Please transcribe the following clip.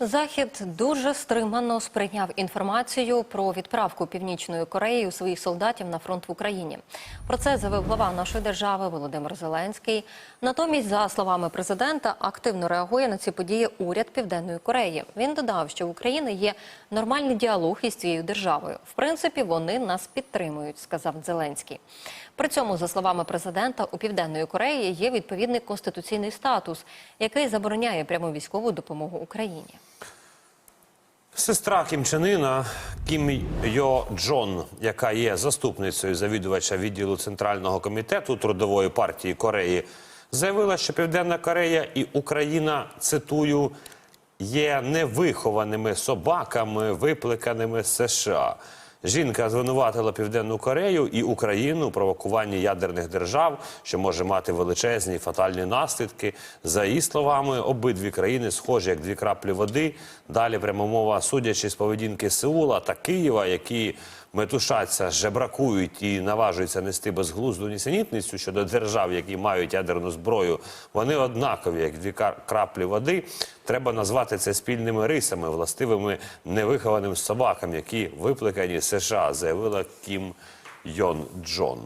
Захід дуже стримано сприйняв інформацію про відправку Північної Кореї у своїх солдатів на фронт в Україні. Про це заявив глава нашої держави Володимир Зеленський. Натомість, за словами президента, активно реагує на ці події уряд Південної Кореї. Він додав, що в України є нормальний діалог із цією державою. В принципі, вони нас підтримують, сказав Зеленський. При цьому, за словами президента, у Південної Кореї є відповідний конституційний статус, який забороняє пряму військову допомогу Україні. Сестра Кімчанина Кім Йо Джон, яка є заступницею завідувача відділу Центрального комітету трудової партії Кореї, заявила, що Південна Корея і Україна, цитую, є невихованими собаками, викликаними США. Жінка звинуватила Південну Корею і Україну у провокуванні ядерних держав, що може мати величезні фатальні наслідки. За її словами, обидві країни схожі як дві краплі води. Далі прямо мова, судячи з поведінки Сеула та Києва, які метушаться, жебракують і наважуються нести безглузду нісенітницю щодо держав, які мають ядерну зброю. Вони однакові, як дві краплі води. Треба назвати це спільними рисами, властивими невихованим собакам, які викликані США, заявила Кім Йон Джон.